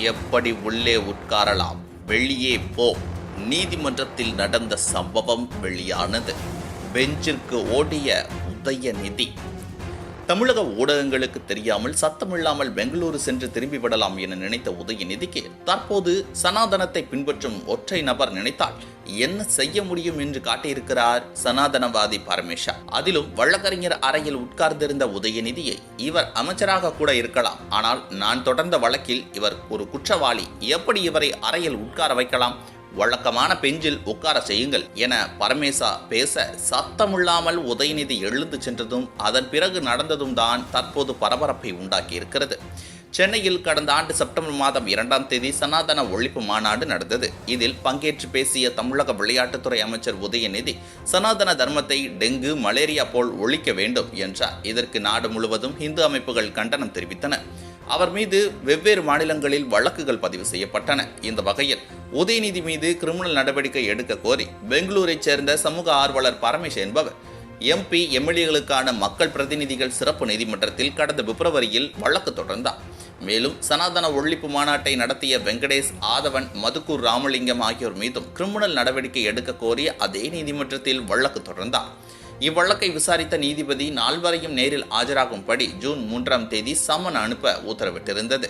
எப்படி உள்ளே உட்காரலாம்? வெளியே போ. நீதிமன்றத்தில் நடந்த சம்பவம் வெளியானது. பெஞ்சிற்கு ஓடிய உதயநிதி. தமிழக ஊடகங்களுக்கு தெரியாமல் சத்தமில்லாமல் பெங்களூரு சென்று திரும்பி விடலாம் என நினைத்த உதயநிதிக்கு தற்போது சனாதனத்தை பின்பற்றும் ஒற்றை நபர் நினைத்தால் என்ன செய்ய முடியும் என்று காட்டியிருக்கிறார் சனாதனவாதி பரமேஷா அதிலும் வழக்கறிஞர் அறையில் உட்கார்ந்திருந்த உதயநிதியை இவர் அமைச்சராக கூட இருக்கலாம். ஆனால் நான் தொடர்ந்த வழக்கில் இவர் ஒரு குற்றவாளி. எப்படி இவரை அறையில் உட்கார வைக்கலாம்? வழக்கமான பெஞ்சில் உட்கார செய்யுங்கள் என பரமேசா பேச சத்தமில்லாமல் உதயநிதி எழுந்து சென்றதும் அதன் பிறகு நடந்ததும் தான் தற்போது பரபரப்பை உண்டாக்கியிருக்கிறது. சென்னையில் கடந்த ஆண்டு செப்டம்பர் மாதம் இரண்டாம் தேதி சனாதன ஒழிப்பு மாநாடு நடந்தது. இதில் பங்கேற்று பேசிய தமிழக விளையாட்டுத்துறை அமைச்சர் உதயநிதி சனாதன தர்மத்தை டெங்கு மலேரியா போல் ஒழிக்க வேண்டும் என்றார். இதற்கு நாடு முழுவதும் இந்து அமைப்புகள் கண்டனம் தெரிவித்தன. அவர் மீது வெவ்வேறு மாநிலங்களில் வழக்குகள் பதிவு செய்யப்பட்டன. இந்த வகையில் உதயநிதி மீது கிரிமினல் நடவடிக்கை எடுக்க கோரி பெங்களூரைச் சேர்ந்த சமூக ஆர்வலர் பரமேஷ் என்பவர் எம்பி எம்எல்ஏகளுக்கான மக்கள் பிரதிநிதிகள் சிறப்பு நீதிமன்றத்தில் கடந்த பிப்ரவரியில் வழக்கு தொடர்ந்தார். மேலும் சனாதன ஒழிப்பு மாநாட்டை நடத்திய வெங்கடேஷ் ஆதவன் மதுக்கூர் ராமலிங்கம் ஆகியோர் மீதும் கிரிமினல் நடவடிக்கை எடுக்க கோரி அதே நீதிமன்றத்தில் வழக்கு தொடர்ந்தார். இவ்வழக்கை விசாரித்த நீதிபதி நால்வரையும் நேரில் ஆஜராகும்படி ஜூன் மூன்றாம் தேதி சம்மன் அனுப்ப உத்தரவிட்டிருந்தது.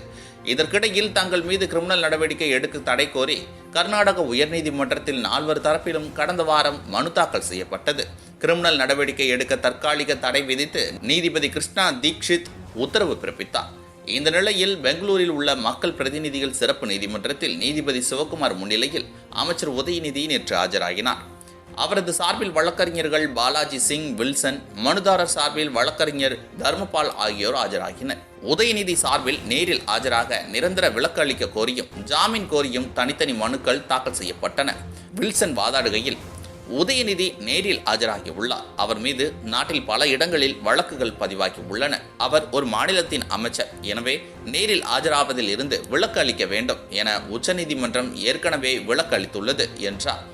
இதற்கிடையில் தங்கள் மீது கிரிமினல் நடவடிக்கை எடுக்க தடை கோரி கர்நாடக உயர்நீதிமன்றத்தில் நால்வர் தரப்பிலும் கடந்த வாரம் மனு தாக்கல் செய்யப்பட்டது. கிரிமினல் நடவடிக்கை எடுக்க தற்காலிக தடை விதித்து நீதிபதி கிருஷ்ணா தீக்ஷித் உத்தரவு பிறப்பித்தார். இந்த நிலையில் பெங்களூரில் உள்ள மக்கள் பிரதிநிதிகள் சிறப்பு நீதிமன்றத்தில் நீதிபதி சிவகுமார் முன்னிலையில் அமைச்சர் உதயநிதி நேற்று ஆஜராகினார். அவரது சார்பில் வழக்கறிஞர்கள் பாலாஜி சிங் வில்சன் மனுதாரர் சார்பில் வழக்கறிஞர் தர்மபால் ஆகியோர் ஆஜராகினர். உதயநிதி சார்பில் நேரில் ஆஜராக நிரந்தர விலக்கு அளிக்க கோரியும் ஜாமீன் கோரியும் தனித்தனி மனுக்கள் தாக்கல் செய்யப்பட்டன. வில்சன் வாதாடுகையில் உதயநிதி நேரில் ஆஜராகி உள்ளார். அவர் மீது நாட்டில் பல இடங்களில் வழக்குகள் பதிவாகி உள்ளன. அவர் ஒரு மாநிலத்தின் அமைச்சர். எனவே நேரில் ஆஜராவதில் இருந்து விலக்கு அளிக்க வேண்டும் என உச்சநீதிமன்றம் ஏற்கனவே விலக்கு அளித்துள்ளது என்றார்.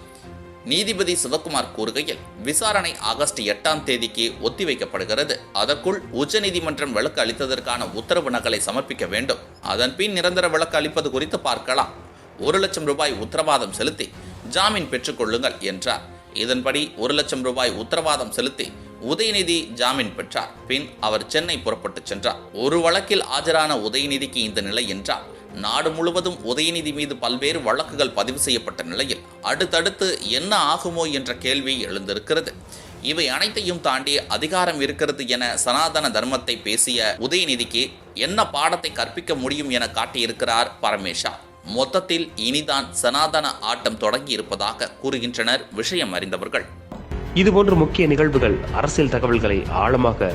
நீதிபதி சிவகுமார் கூறுகையில் விசாரணை ஆகஸ்ட் எட்டாம் தேதிக்கு ஒத்திவைக்கப்படுகிறது. அதற்குள் உச்சநீதிமன்றம் விளக்கு அளித்ததற்கான உத்தரவு நகலை சமர்ப்பிக்க வேண்டும். அதன் பின் நிரந்தர விளக்கு அளிப்பது குறித்து பார்க்கலாம். ஒரு லட்சம் ரூபாய் உத்தரவாதம் செலுத்தி ஜாமீன் பெற்றுக்கொள்ளுங்கள் என்றார். இதன்படி ஒரு லட்சம் ரூபாய் உத்தரவாதம் செலுத்தி உதயநிதி ஜாமீன் பெற்றார். பின் அவர் சென்னை புறப்பட்டு சென்றார். ஒரு வழக்கில் ஆஜரான உதயநிதிக்கு இந்த நிலை என்றால் நாடு முழுவதும் உதயநிதி மீது பல்வேறு வழக்குகள் பதிவு செய்யப்பட்ட நிலையில் அடுத்தடுத்து என்ன ஆகுமோ என்ற கேள்வி எழுந்திருக்கிறது. இவை அனைத்தையும் தாண்டி அதிகாரம் இருக்கிறது என சனாதன தர்மத்தை பேசிய உதயநிதிக்கு என்ன பாடத்தை கற்பிக்க முடியும் என காட்டியிருக்கிறார் பரமேஷா. மொத்தத்தில் இனிதான் சனாதன ஆட்டம் தொடங்கி இருப்பதாக கூறுகின்றனர் விஷயம் அறிந்தவர்கள். இதுபோன்ற முக்கிய நிகழ்வுகள் அரசியல் தகவல்களை ஆழமாக